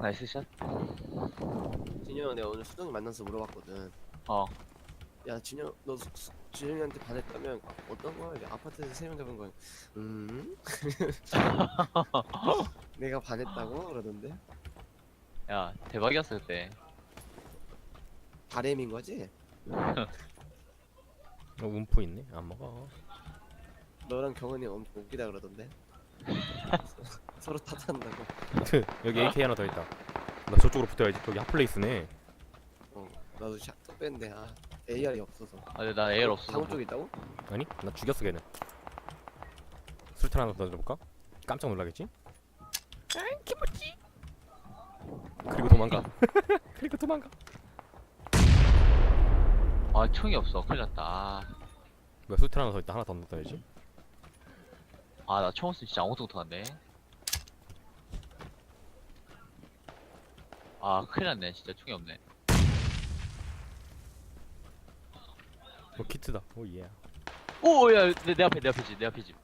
나이스 샷. 진영아 내가 오늘 수정이 만나서 물어봤거든. 어. 야 진영 너 수- 수- 진영이한테 반했다면 어떤 거야? 아파트에서 세명 잡은 건 음? 내가 반했다고 그러던데 야 대박이었어 그때. 바램인 거지? 어, 움프 있네. 안 먹어. 너랑 경은이 엄청 웃기다 그러던데 서로 탓한다고 여기 AK 하나 더 있다. 나 저쪽으로 붙어야지. 여기 핫플레이스네. 어 나도 샷도 뺐는데 아 AR이 없어서 아 근데 나 에어 없어서. 상호 쪽에 있다고? 아니? 나 죽였어 걔는. 술탄 하나 더 던져볼까? 깜짝 놀라겠지? 아. 그리고 도망가. 그리고 도망가. 아 총이 없어. 큰일 났다. 아, 뭐야 술탄 하나 더 있다. 하나 더 넣어야지. 아 나 총 없으면 진짜 아무것도 못하는데. 아 큰일 났네. 진짜 총이 없네. 어 키트다. 오 예. 오야 내, 내 앞에 내 앞에 집내 앞에 집.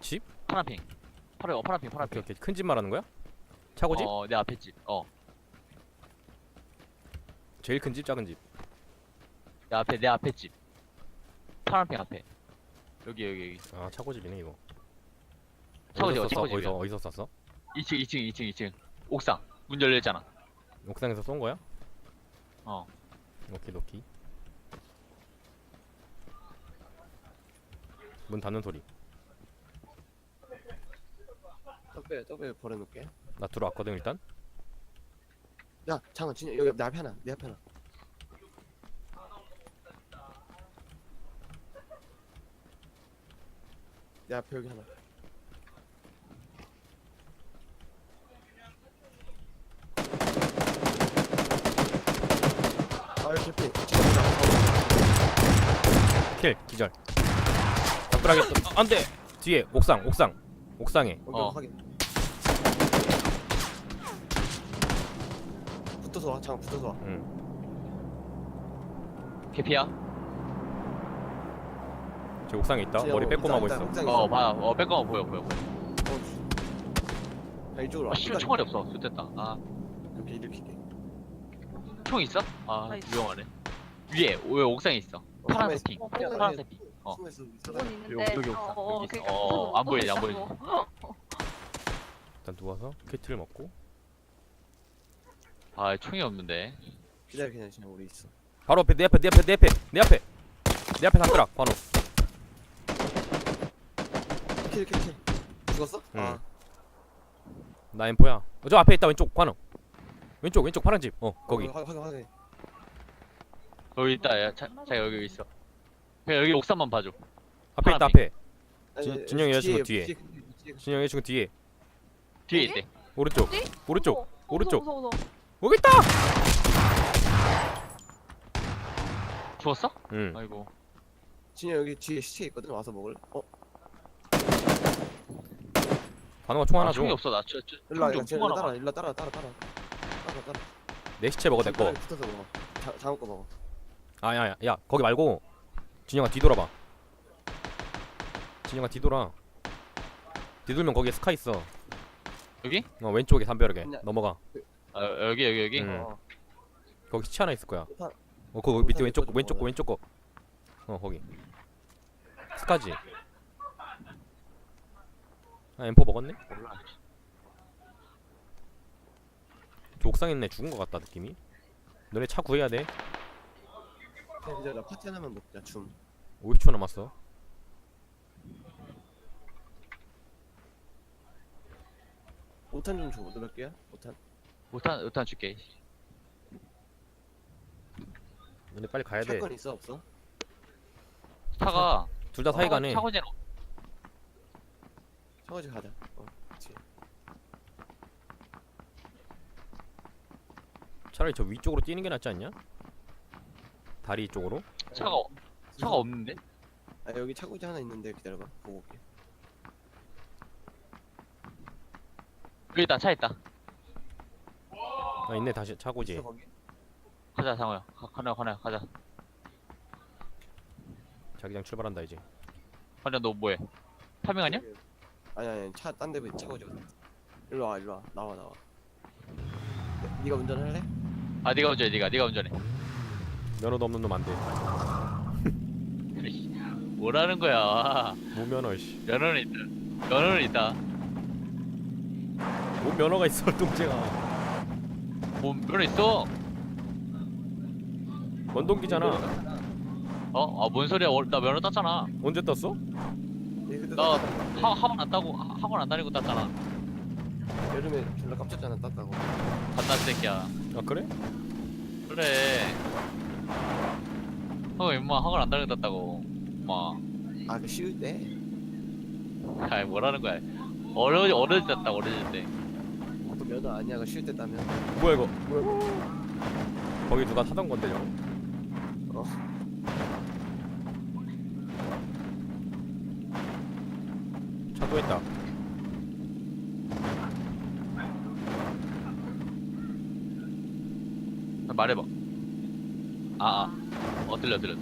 집? 파란 핑. 파란 어 파란핑 오케이 파란핑. 오케이. 큰 집 말하는 거야? 차고집? 어내 앞에 집. 어. 제일 큰 집, 작은 집. 내 앞에 내 앞에 집. 파란 핑 앞에. 여기 여기 여기. 아 차고집이네 이거. 차고집, 어디서 쐈어? 차고집이야. 어디서 어디서 쐈어? 2층 2층 2층 2층. 옥상. 문 열렸잖아. 옥상에서 쏜 거야? 어. 오케이 오케이. 문 닫는 소리. 떡배 떡배 버려놓을게 나 들어왔거든 일단. 야 장은 진영 여기 내 앞에 하나 내 앞에 하나 내 앞에 여기 하나 킬 기절. 잡으라겠어. 아, 안돼. 뒤에 옥상 옥상 옥상에. 어. 확인 붙어서 와장 붙어서 와 응. 개피야? 저 옥상에 있다. 머리 빼꼼하고 있어. 어. 봐. 어 백건 보여 보여 보여. 야 이쪽으로 와 아 씨발 총알이 없어. 좋됐다. 아. 이렇게 이렇게 총 있어? 아 아, 있어. 유용하네. 위에 왜 옥상에 있어. 파란색 핑. 어. 파란색 핑. 어. 여기, 옥상, 어, 어, 여기 있어. 그러니까 어, 안 보이지, 안. 보이지. 일단 누워서 키트를 먹고 아 총이 없는데. 기다려 기다려 그냥 우리 있어 바로 앞에 내 앞에 내 앞에 내 앞에 내 앞에 내 앞에 담벼락 바로. 킬 킬킬 죽었어? 응. 아 나 엠포야. 어, 저 앞에 있다 왼쪽 관우. 왼쪽 왼쪽 파란 집. 어 거기. 확인 확인 확인 여기 있다. 야, 자, 자 여기 있어. 그냥 여기 옥상만 봐줘. 앞에 있다 앞에. 아니, 진- 아니, 진영이 여자친구 뒤에, 뒤에. 진영이 친구 뒤에 뒤에? 있대. 오른쪽 어디? 오른쪽 무서워, 오른쪽. 무서워, 무서워. 여기 있다. 죽었어? 응. 아이고. 진영 여기 뒤에 시체 있거든 와서 먹을 어? 관우가 총 하나 아, 줘. 총이 없어. 나 저, 저, 일로 와총 일로 좀, 총 따라. 일로 따라 따라 따라 내 시체 먹어 내 거. 붙어서 먹어 자, 장어 거 먹어 아야야 야 거기 말고 진영아 뒤돌아봐. 진영아 뒤돌아. 뒤돌면 거기에 스카 있어. 여기? 어 왼쪽에 담벼락에 그냥- 넘어가. 아, 여기 여기 여기. 응. 어 거기 시체 하나 있을 거야. 우선 어 거기 밑에 왼쪽 좀 왼쪽 거. 왼쪽 거. 어 거기. 스카지. 아 엠포 먹었네? 몰라. 저 옥상에 있네 죽은 거 같다 느낌이. 너네 차 구해야 돼. 기다려 파티 하나만 먹자 줌 50초 남았어. 오탄 좀 줘 너몇 개야? 오탄 우탄 우탄 줄게. 너네 빨리 가야 돼. 샷건 있어 없어? 차가 둘다 사이가네. 차고지는 차가지 가자 어 그치 차라리 저 위쪽으로 뛰는 게 낫지 않냐? 다리 쪽으로? 차가 차가 없는데? 아 여기 차고지 하나 있는데 기다려봐 보고 올게 여기 있다. 차 있다. 아 있네 다시 차고지. 있어 거기? 가자 상호야. 가, 가나 가나 가자. 자기장 출발한다 이제. 가냐 너 뭐해? 파밍 하냐? 아니 아니 차 딴데 차고지 일로 와 일로 와 나와 나와 네가 운전할래? 아 네가 운전해 네가. 네가 운전해 면허도 없는 놈 안돼. 뭐라는 거야. 무면허 씨. 면허는 있다. 면허는 있다. 뭔 면허가 있어 뚱쟁아 뭐 면허 있어? 원동기잖아. 어? 아 뭔 소리야? 어, 나 면허 땄잖아. 언제 근데 나. 하, 학원 안 따고 하- 학원 안 다니고 땄잖아. 여름에 졸라 깜짝잖아 땄다고. 갓나 새끼야 아 그래? 그래. 어 임마 학원 안 다니고 땄다고 마. 아 그 쉬울 때? 아이 뭐라는 거야. 어려 어려질 때 땄다 어려질 때. 그 면허 아니야? 그쉴때 따면? 뭐야 이거? 뭐야 거기 누가 타던 건데 저거? 어. 차도 있다 말해봐. 아 아. 어 들려 들려.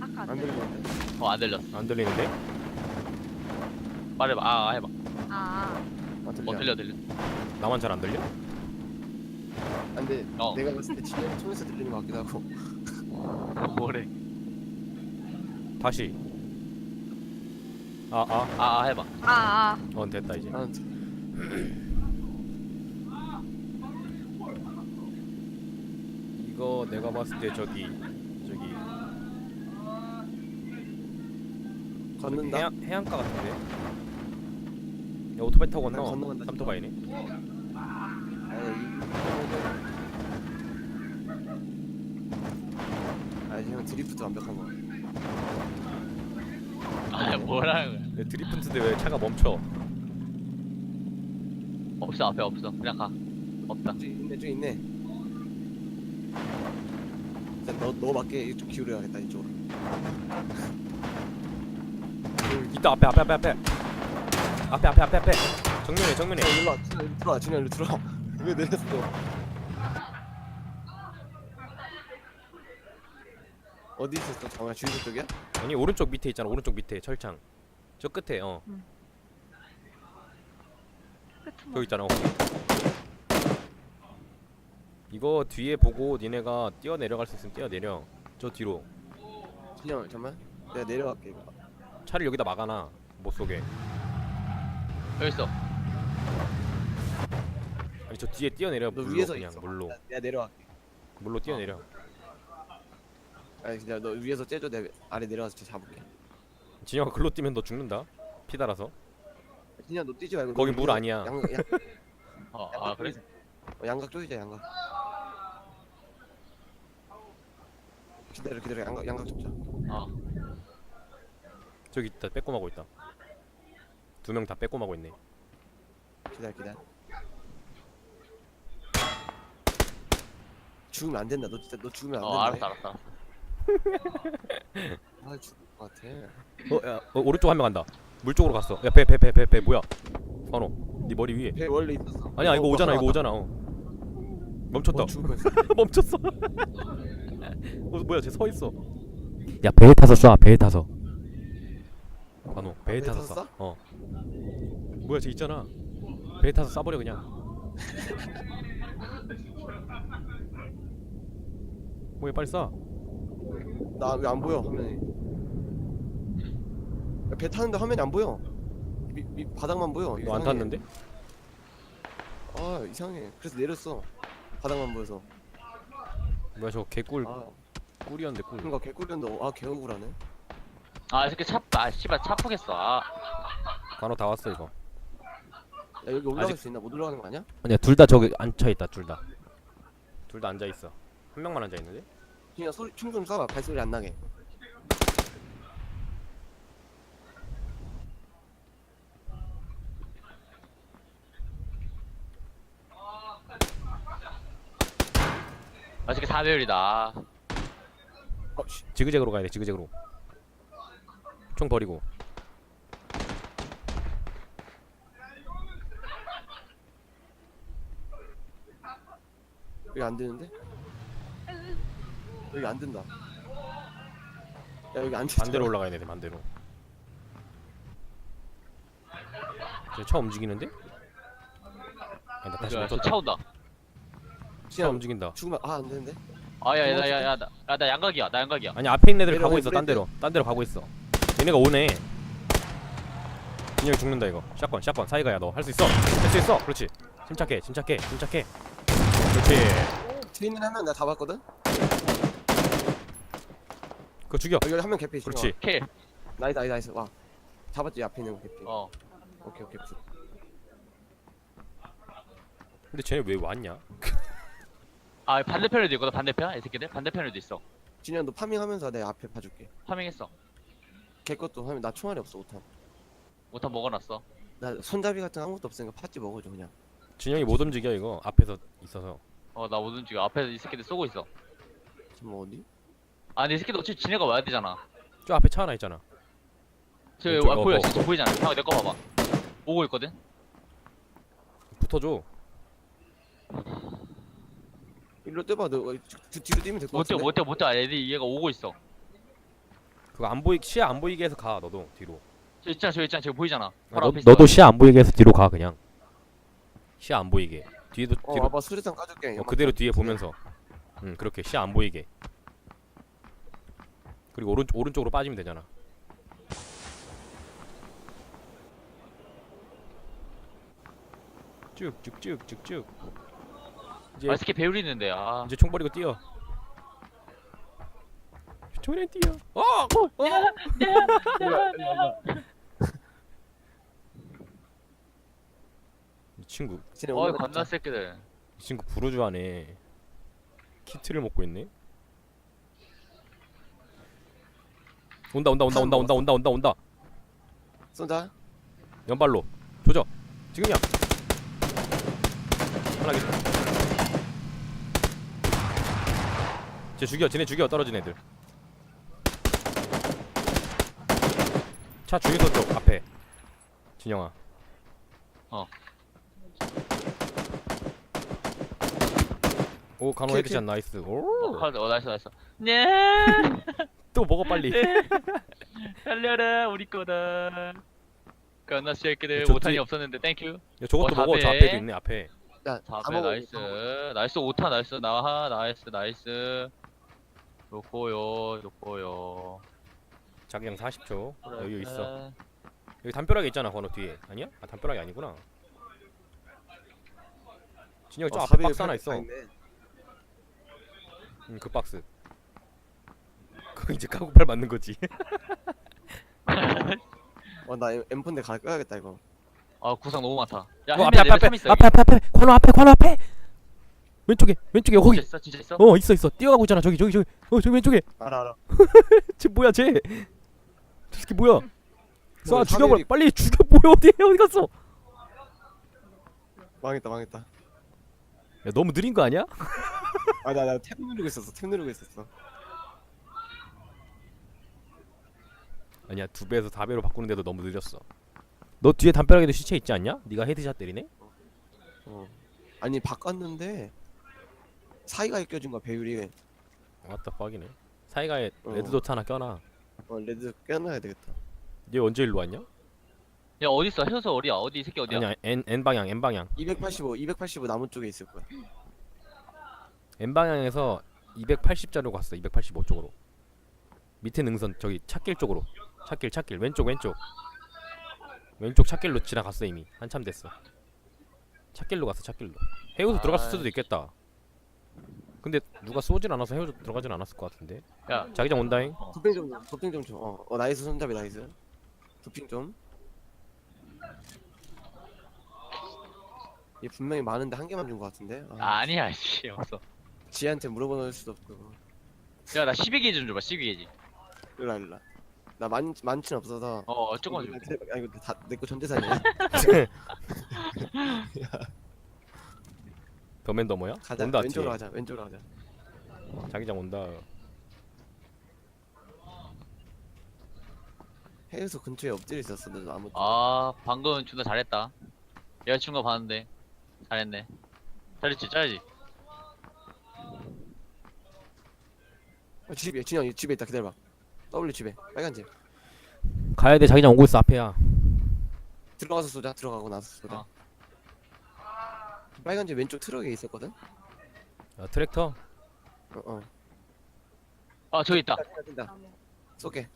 아까 안 안 들려. 들리는데 어안 들렸어. 안 들리는데? 말해봐. 아, 아 해봐. 아, 아. 들려. 어 들려 들려. 나만 잘 안 들려? 안돼 어. 내가 봤을 때 진영이 손에서 들리는 것 같기도 하고. 뭐래. 다시. 아 아. 아, 아 해봐. 아, 아. 어 됐다 이제. 나는 들- 이거 내가 봤을 때 저기 저기. 걷는다? 해안, 해안가 같은데? 야 오토바이 타고 난 건너 건너간다, 삼토바이네. 아니 형 드리프트 완벽한 거. 아 뭐라는 거야 내 드리프트인데 왜 차가 멈춰? 없어 앞에 없어. 그냥 가. 없다. 저기 있네 저기 있네 일단 너, 너 맞게 이쪽 기울여야겠다 이쪽으로. 있다 앞에 앞에 앞에 앞에. 앞에 앞에 앞에 앞에. 정면에 정면에. 야 일로 와. 진영 일로 들어와 진영 일로 들어와. 왜 내렸어? 어디 있었어? 정말 주유소 쪽이야? 아니 오른쪽 밑에 있잖아 오른쪽 밑에 철창. 저 끝에 어. 끝은 저기 있잖아 어. 이거 뒤에 보고 니네가 뛰어 내려갈 수 있으면 뛰어 내려. 저 뒤로. 진영 잠만. 내가 내려갈게 이거. 차를 여기다 막아놔 못 쏘게 여기 있어. 아니 저 뒤에 뛰어 내려. 너 물로 위에서 그냥 있어. 물로. 내가 내려갈게. 물로 뛰어 내려. 아니 그냥 너 위에서 째줘. 내가 아래 내려가서 쟤 잡을게. 진영아 글로 뛰면 너 죽는다. 피 달아서. 진영 너 뛰지 말고 거기 너물 아니야. 양, 양, 어, 아 그래? 어, 양각 쪼이자 양각 기다려 기다려. 양각 양각 좁자. 어 저기 있다. 빼꼼하고 있다. 두 명 다 빼꼼하고 있네. 기다려 기다려. 죽으면 안 된다. 너 진짜 너 죽으면 안 어, 된다. 알았어 알았어 아 죽을 것 같아. 어, 야, 어 오른쪽 한 명 간다. 물 쪽으로 갔어. 야 배 배 배 배 배 뭐야? 선호 네 머리 위에. 배 원래 있었어. 아니야 이거 어, 오잖아 이거. 오잖아 어. 멈췄다. 어, 멈췄어 어 뭐야 쟤 서 있어. 야 배에 타서 쏴 배에 타서. 관호 배에 배에 타서 타서 쏴? 어. 뭐야 쟤 있잖아. 배에 타서 쏴버려 그냥. 뭐야 빨리 쏴. 나 왜 안 보여 화면이. 야, 배 타는데 화면이 안 보여. 미, 미, 바닥만 보여 너 안 이상해. 탔는데? 아 이상해. 그래서 내렸어 바닥만 보여서 뭐야 저거 개꿀. 아. 꿀이었는데 꿀. 그러니까 개꿀렸는데 아 개억울하네. 아 이렇게 차아 씨발 차프겠어 아. 관호 다 왔어 이거. 야 여기 올라갈 아직- 수 있나? 못 올라가는 거 아니야? 아니야 둘 다 저기 앉혀있다 둘다둘 다 앉아있어. 한 명만 앉아있는데? 그냥 소리 총좀 쏴봐. 발소리 안 나게 아직 4배율이다. 어 씨. 지그재그로 가야 돼 지그재그로. 총 버리고. 여기 안 되는데? 여기 안 된다. 야 여기 안 된다 반대로 올라가야 돼 반대로. 쟤차 움직이는데? 아니 나 다시 야, 못저 쳤다 차 온다 차 진영 움직인다. 죽으면 아 안 되는데. 아야 야 야야나 양각이야 나 양각이야. 아니 앞에 있는 애들 가고 있어 딴 데로. 딴 데로 가고 있어. 얘네가 오네. 진영이 죽는다 이거. 샷건 샷건. 사이가야 너. 할 수 있어. 할 수 있어. 그렇지. 침착해 침착해 침착해. 그렇지. 뒤에 있는 한 명 내가 다 봤거든. 그거 죽여. 어, 여기 한명 개피. 그렇지. 킬 나이스 나이스 나이스. 와. 잡았지 앞에 있는 거 개피. 어. 오케이 오케이. 굿. 근데 쟤네 왜 왔냐 아 반대편에도 있거든 반대편? 이 새끼들? 반대편에도 있어. 진영 너 파밍하면서 내 앞에 봐줄게. 파밍했어. 걔 것도 하면 나 총알이 없어 오탄. 오탄 먹어놨어. 나 손잡이 같은 거 아무것도 없으니까 팥지 먹어줘 그냥. 진영이 못 움직여 이거. 앞에서 있어서. 어나 못 움직여. 앞에 이 새끼들 쏘고 있어. 지금 어디? 아니 이 새끼들 어차피 지네가 와야 되잖아. 저 앞에 차 하나 있잖아. 저 왼쪽, 아, 어, 보여. 어. 진짜 보이잖아. 형 내 거 봐봐. 오고 있거든? 붙어줘 일로 뛰어봐. 너 어, 뒤- 뒤로 뛰면 될 것 못뛰어 같은데. 못뛰어 못뛰어. 애들 얘가 오고 있어. 그거 안 보이 시야 안 보이게 해서 가 너도 뒤로. 저 있잖아 저 있잖아. 저기 보이잖아. 아, 바로 너, 앞에 있어. 너도 시야 안 보이게 해서 뒤로 가 그냥. 시야 안 보이게. 뒤에도 어 뒤로 와봐. 수리탄 까줄게. 어, 그대로 뒤에 보면서. 응 그렇게 시야 안 보이게. 그리고 오른 오른쪽으로 빠지면 되잖아. 쭉쭉쭉쭉쭉 이제 아 배율 있는데 아. 이제 총 버리고 뛰어. 총이랑 뛰어. 어! 어! 이 친구. 어이 건너 새끼들. 이 친구 부르주하네. 키트를 먹고 있네? 온다 온다 온다 온다 온다 온다 온다 온다. 쏜다. 연발로. 조져. 지금이야. 하나 기 쟤 죽여 쟤네 죽여 떨어진 애들. 차 주유소 쪽 앞에. 진영아. 어. 오 간호 오케이, 헤드샷 나이스. 어, 오, 칼- 어 나이스 나이스. 네. 또 먹어 빨리. 살려라 우리 거다. 건너 새끼들 좋지. 오탄이 없었는데 땡큐 야, 저것도 어, 먹어. 저. 앞에도 있네 앞에. 야, 다 4배 먹어. 나이스. 나이스 오탄 나이스. 나하 나이스 나이스 좋고요 좋고요. 자기장 40초. 여유 있어. 아, 여기 담벼락에 있잖아 건호 뒤에. 아니야? 아 담벼락이 아니구나. 진영이 저 어, 앞에 박스 하나 팔- 있어. 응, 그 박스. 그거 이제 카고팔 맞는 거지. 어, 나 M- M4인데 갈 거야겠다 이거. 아 구상 너무 많다. 야 어, 헬멧 앞에 앞에 참 있어 앞에 앞에 앞에 관호 앞에 앞에 왼쪽에 왼쪽에 거기 진짜 있어 진짜 있어 어 있어 있어 뛰어가고 있잖아 저기 저기 저기 어 저기 왼쪽에 알아 알아. 쟤 뭐야 쟤저 새끼 뭐야 쏴 뭐, 죽여버려 사비리- 빨리 죽여 뭐야 어디 어디 갔어 망했다 망했다. 야 너무 느린 거 아니야? 아나나 탭 누르고 있었어. 탭 누르고 있었어. 아니야 두 배에서 다 배로 바꾸는데도 너무 느렸어 너 뒤에 담벼락에도 시체 있지 않냐? 네가 헤드샷 때리네? 어. 아니 바꿨는데 사이가 껴진 거야 배율이. 왔다 빡이네. 사이가에 어. 레드 도트 하나 껴놔. 어 레드 껴놔야 되겠다. 얘 언제 일로 왔냐? 야 어딨어? 해서 어디야? 어디 이 새끼 어디야? 아니야 N, N 방향 N 방향. 285 285 나무 쪽에 있을 거야. N 방향에서 280자로 갔어 285 쪽으로. 밑에 능선 저기 찻길 쪽으로. 찻길 찻길. 왼쪽 왼쪽. 왼쪽 찻길로 지나갔어 이미. 한참 됐어. 찻길로 갔어 찻길로. 해우소 들어갔을 수도 아이씨. 있겠다 근데 누가 쏘진 않아서 해우소 들어가진 않았을 것 같은데 야 자기장 온다잉 도핑 좀 도핑 좀 줘. 어, 어 나이스 손잡이 나이스. 도핑 좀. 얘 분명히 많은데 한 개만 준거 같은데. 아, 아니야 씨 없어 지한테 물어보는 수도 없고. 야 나 12게이지 좀 줘봐 12게이지 일라 일라. 나 많, 많진 없어서. 어 조금만 아, 줄게 아 이거 다내거 전재산이야. 더맨더머야? 가자. 온다 왼쪽으로 뒤에 가자. 왼쪽으로 가자. 자기장 온다 해에서 근처에 엎드려 있었어. 너 아무. 아 방금 존나 잘했다 여자친구가 봤는데 잘했네 잘했지 짜야지 어, 집에 진영 집에 있다. 기다려봐. W 집에 빨간 집. 가야돼 자기장 오고 있어 앞에야 들어가서 쏘자. 들어가고 나서 쏘자. 어. 빨간 집 왼쪽 트럭에 있었거든. 아, 트랙터 어 어 아 저기 있다 뛴다. 쏘게 야,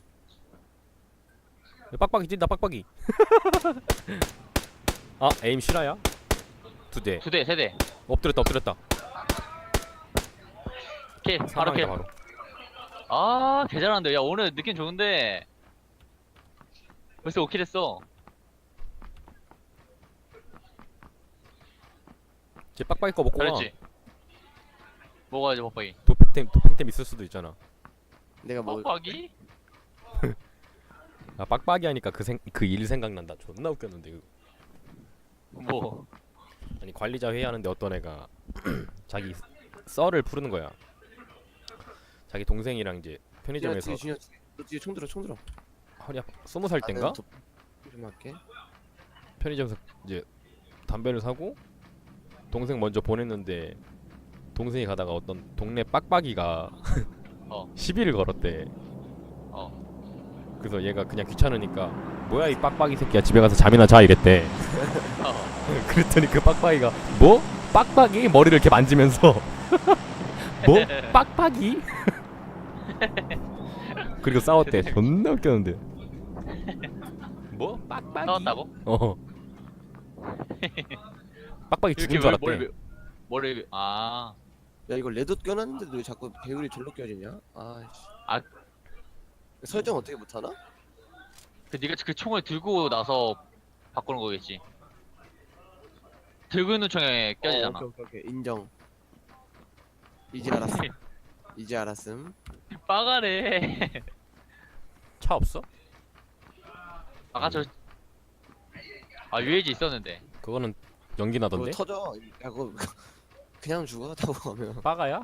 빡빡이 뛴다 빡빡이 아 에임 실화야? 두대 두 대 세대 엎드렸다 엎드렸다 킬 바로 사망이다 킬 바로 아, 개잘한다. 야, 오늘 느낌 좋은데. 벌써 5킬 했어. 쟤 빡빡이 거 먹고 와 잘했지? 먹어야지, 빡빡이. 도핑템 도핑템 있을 수도 있잖아 내가 뭐 빡빡이? 아 빡빡이 하니까 그생그일 생각난다 존나 웃겼는데 이거. 뭐. 아니 관리자 회의하는데 어떤 애가 자기 썰을 푸르는 거야 자기 동생이랑 이제 편의점에서 뒤에 준혁 너 뒤에 총 들어 총 들어 허리 아파 스무 살 땐가 좀 할게 편의점에서 이제 담배를 사고 동생 먼저 보냈는데 동생이 가다가 어떤 동네 빡빡이가 어. 시비를 걸었대. 어. 그래서 얘가 그냥 귀찮으니까 뭐야 이 빡빡이 새끼야 집에 가서 잠이나 자 이랬대. 어. 그랬더니 그 빡빡이가 뭐 빡빡이 머리를 이렇게 만지면서 뭐 빡빡이 그리고 싸웠대. 존나 웃겼는데. 뭐 빡빡이? 싸웠다고? 어. 빡빡이 죽은 줄 뭘, 알았대. 뭘, 뭘, 아. 야 이거 레드 껴놨는데도 왜 자꾸 배율이 절로 껴지냐 아씨 아. 설정 어떻게 못하나? 그, 니가 그 총을 들고 나서 바꾸는 거겠지. 들고 있는 총에 껴지잖아. 어, 오케이, 오케이, 오케이. 인정 이제 알았음 이제 알았음 빠가래. 차 없어? 아까 저. 아, UAG 있었는데. 그거는 연기 그거 나던데. 터져 야 그거 그냥 죽어 타고 가면 빠가야?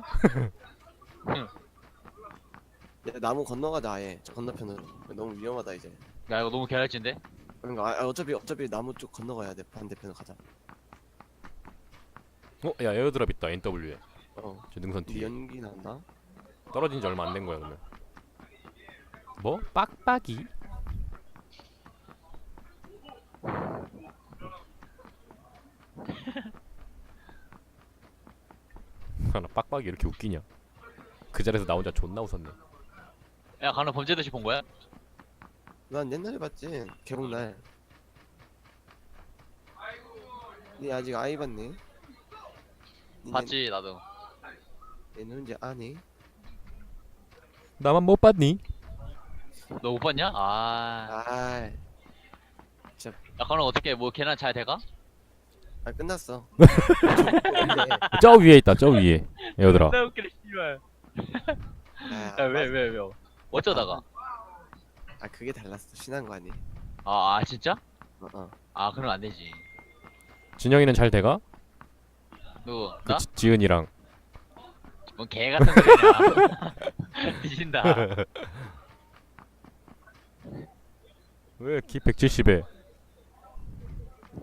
야, 나무 건너가자 아예 저 건너편으로 너무 위험하다 이제 야, 이거 너무 개랄진데? 그러니까 아, 어차피 어차피 나무 쪽 건너가야 돼 반대편으로 가자 어, 야 에어드랍 있다 NW에. 어 저 능선 이 뒤에. 연기 난다 떨어진 지 얼마 안 된 거야 그러면. 뭐? 빡빡이? 나 빡빡이 이렇게 웃기냐? 그 자리에서 나 혼자 존나 웃었네. 야, 가는 범죄도시 본 거야? 난 옛날에 봤지 개봉날 니 아직 아이 봤니? 니 봤지, 나도. 얘, 얘는 이제 아니 나만 못 봤니? 너 못 봤냐? 아. 아이 야, 그럼 어떻게, 뭐, 걔랑 잘 돼가? 아 끝났어 저 위에 있다. 저 위에 에어드랍. 나 웃기네, 씨발. 아, 야, 왜, 왜, 왜? 어쩌다가? 아 그게 달랐어 신한 거 아니 아, 아, 진짜? 어, 어. 아, 그럼 안 되지. 진영이는 잘 돼가? 누구? 그 나? 지, 지은이랑 뭔개 같은 소리냐. 뒤진다. 왜 키 170에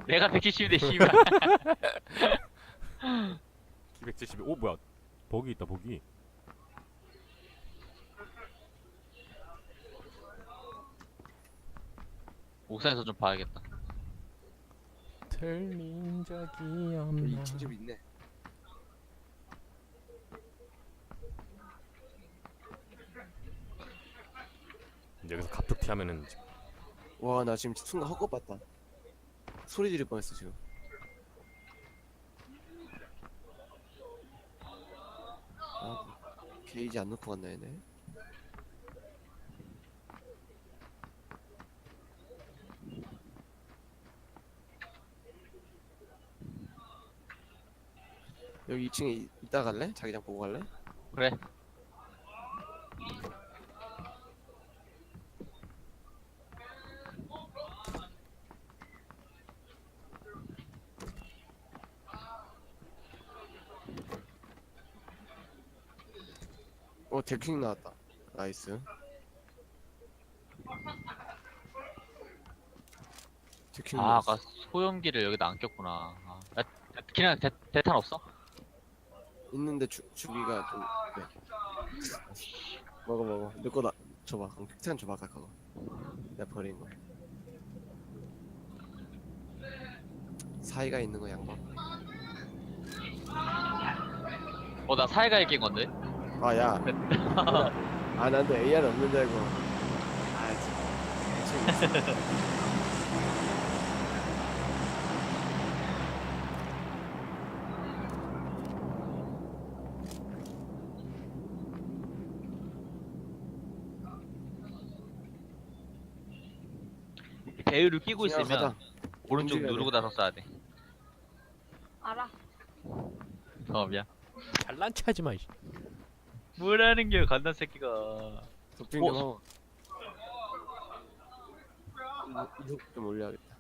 내가 170인데, 씨발. 키 170에 오 뭐야? 복이 있다 복이. 옥상에서 좀 봐야겠다. 틀린 적이 이 없나? 친집 있네 여기서 갑툭 피하면은 와 나 지금 순간 헛것 봤다 소리 지를 뻔했어 지금 아 게이지 안 넣고 갔나 얘네 여기 2층에 이따 갈래? 자기장 보고 갈래? 그래. 데킹 나왔다 나이스 데킹 아, 아까 소염기를 여기다 안 꼈구나. 아, 야, 그냥 대, 대탄 없어? 있는데 주, 주기가 좀 네. 먹어 먹어 내 거다 줘봐 그럼 팩트한 줘봐 아까 그거 내가 버린 거 사이가 있는 거 양반 어나 사이가 이긴 건데. 아야 아 난도 AR 없는 줄 알고 아 진짜 배율을 끼고 그냥 있으면 가자. 오른쪽 움직여야 누르고 나서 쏴야 돼. 알아. 어 미안. 잘난 체하지 마. 이씨. 뭐라는 게 간단 새끼가. 도핑 어. 좀 하고 이- 이속 좀 올려야겠다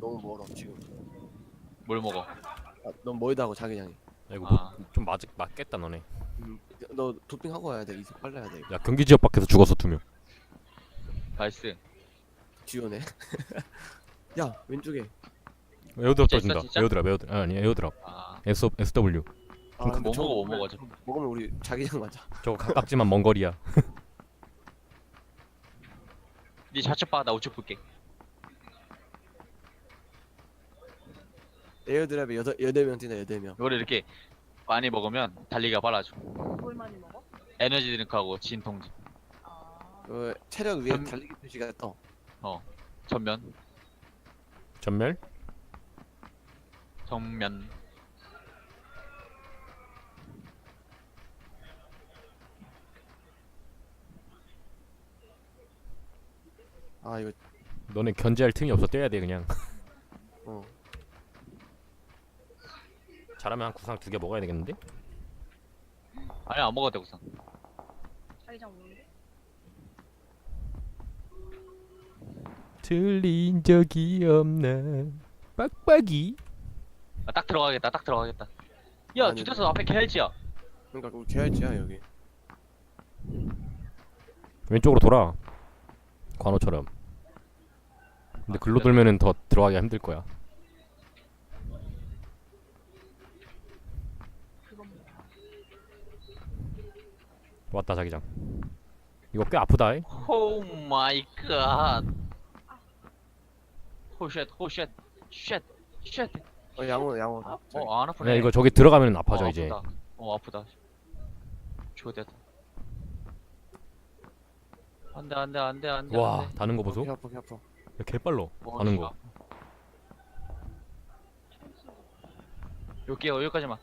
너무 멀어 지금 뭘 먹어? 아, 너무 멀다 하고 자기장이 야, 이거 아. 뭐, 좀 맞, 맞겠다 너네. 음, 너 도핑하고 와야 돼 이속 빨라야 돼 야 경기 지역 밖에서 죽었어 두 명. 나이스. 듀오네 야 왼쪽에 에어드랍 진짜 떠진다. 있어, 진짜? 에어드랍 에어드랍 아, 아니 에어드랍. 아 S SW. 아, 뭐 근데 저거 먹어, 뭐 먹으면- 먹어, 저거. 먹으면 우리 자기장 맞아 저거 가깝지만 먼 거리야. 네 좌측 봐. 나 우측 볼게. 에어드랍에 여덟 여덟 명 뛴다 여덟 명 이거를 이렇게 많이 먹으면 달리기가 빨라져. 뭘 많이 먹어? 에너지 드링크하고 진통제. 아. 그 체력 위에 음. 달리기 표시가 떠 전면. 전멸? 정면. 아 이거 너네 견제할 틈이 없어 뛰어야 돼 그냥. 어 잘하면 한 구상 두 개 먹어야 되겠는데? 아니 안 먹어도 돼 우선. 자기장 오는데? 틀린 적이 없나 빡빡이 아, 딱 들어가겠다. 딱 들어가겠다. 야 아니, 주태서 앞에 개할지야. 그러니까 우리 개할지야 여기 왼쪽으로 돌아 관호처럼 근데 글로 돌면은 더 들어가기가 힘들 거야? 왔다 자기장 이거 꽤 아프다 이. 오 마이 갓. 호쉣 호쉣 쉣 쉣. 어 양호 양호 어안 아프네. 야 이거 저기 들어가면 아파져 어, 이제 아프다. 어 아프다. 좋됐다. 안돼 안돼 안돼 안돼. 와 다는 거 보소 개 아파 개 아파 야, 개빨로 어, 다는 거 여기요 여기까지만.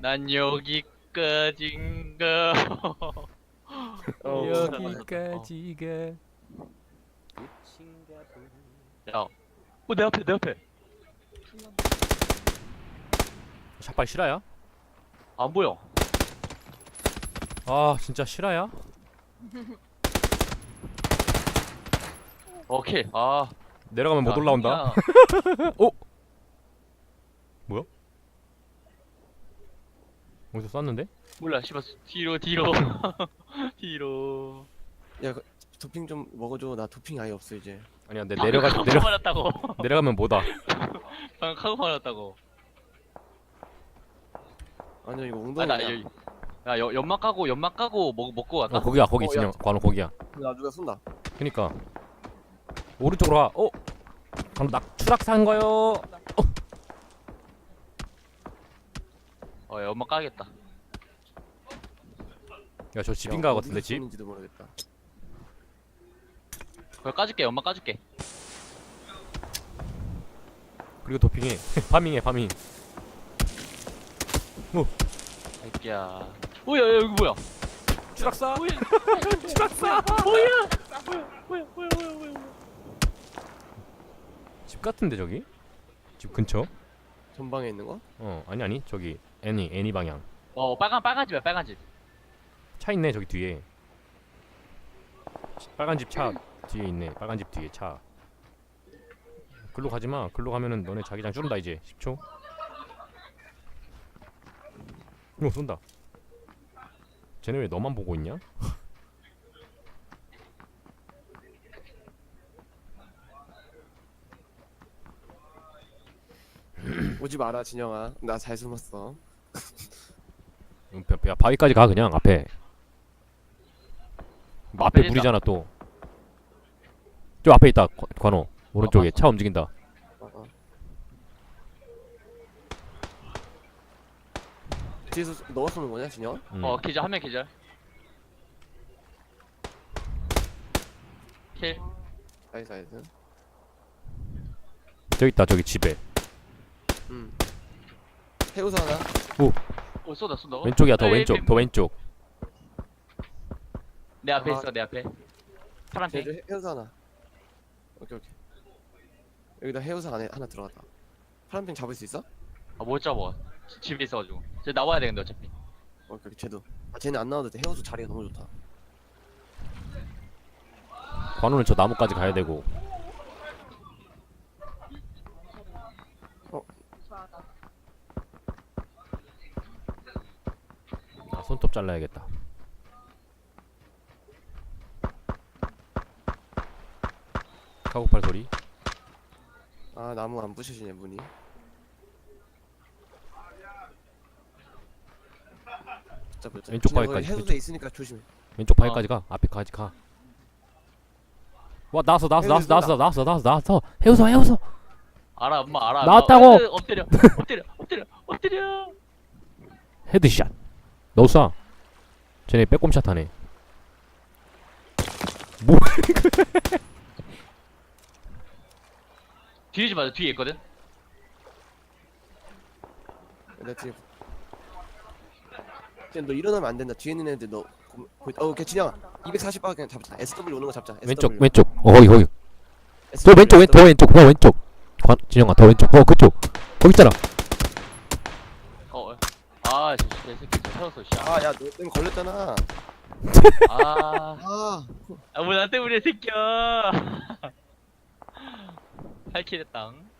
난 여기까지인가. 어, 여기까지가 야. 어내 앞에 내 앞에. 샷발 실화야? 안 보여. 아 진짜 실화야? 오케이. 아. 내려가면 못 야, 올라온다 야. 어디서 쐈는데? 몰라 씨발 뒤로 뒤로 뒤로. 야 그, 도핑 좀 먹어줘 나 도핑 아예 없어 이제 아니야 내 내려가 카고 내려 말았다고. 내려가면 뭐다 방금 카고 말았다고. 아니야 이거 아, 웅덩이야 나 여기. 야, 여, 연막 까고 연막 까고 먹 먹고 왔다. 어 거기야 거기 어, 야. 진영 관호 거기야 나 누가 쏜다 그니까 오른쪽으로 가. 어? 방금 낙 추락 산 거요. 어, 연막 까겠다. 야 저 집인가 야, 같은데 집? 쏘는지도 모르겠다 그걸 까줄게. 연막 까줄게. 그리고 도핑해. 파밍해 파밍. 새끼야. 오야, 야, 여기 뭐야? 추락사. 뭐야? 추락사. 뭐야? 뭐야? 뭐야? 뭐야? 뭐야? 집 같은데 저기? 집 근처? 전방에 있는 거? 어 아니 아니 저기 애니 애니 방향. 어, 빨간 빨간 집이야. 빨간 집. 차 있네 저기 뒤에. 빨간 집 차 뒤에 있네. 빨간 집 뒤에 차. 글로 가지 마. 글로 가면은 너네 자기장 줄은다 이제 10초. 어 쏜다. 쟤네 왜 너만 보고 있냐? 오지 마라 진영아 나 잘 숨었어 음, 야, 야 바위까지 가 그냥 앞에. 뭐 앞에 물이잖아 또. 저 앞에 있다 관- 관호 오른쪽에 봤어. 차 움직인다. 어, 어. 뒤에서 쏘- 너가 쏘는 거냐 진영? 음. 어 기절 한 명 기절 킬 나이스 나이스 저기 있다 저기 집에 음. 해우서 하나. 오. 쏘다 쏘다 왼쪽이야 더 에이, 왼쪽 에이, 더 왼쪽. 내 앞에 아. 있어 내 앞에. 파란색. 쟤 해우서 하나. 오케이 오케이. 여기다 해우서 안에 하나 들어갔다. 파란핑 잡을 수 있어? 아못 잡아. 지- 집에 있어가지고. 쟤 나와야 되는데 어차피. 오케이 오케이 쟤도. 아 쟤는 안 나와도 돼. 해우서 자리가 너무 좋다. 관우는 저 나무까지 가야 되고 좋아, 나 아, 손톱 잘라야겠다. 카고팔 소리. 아 나무 안 부셔지네 문이. 자. 왼쪽 바위까지, 왼쪽. 있으니까 조심해. 왼쪽 바위까지 가. 앞에까지 가와 나왔어 나왔어 나왔어 나왔어 나왔어 나왔어 나왔어 해우서 해우서 알아 엄마 알아. 나왔다고! 어, 엎드려 엎드려 엎드려 엎드려. 헤드샷 너쏴. 쟤네 빼꼼샷 하네. 뭐? 뒤에 좀 맞아 뒤에 있거든. 내 뒤에 그냥 너 일어나면 안 된다. 뒤에 있는 애들 너 고- 어 오케이 진영아. 240바 그냥 잡자. SW 오는 거 잡자. 왼쪽 SW. 왼쪽. 어 거기 거기. 저 SW, 왼쪽 왼 더 왼쪽. 더 왼쪽. 관 진영아 더 왼쪽. 어 그쪽. 거기 있잖아. 어 아저 새끼 저 세웠어 씨 아 아, 야, 너 때문에 걸렸잖아. 아, 아, 아, 뭐나 때문에 새끼야. 8킬 했당.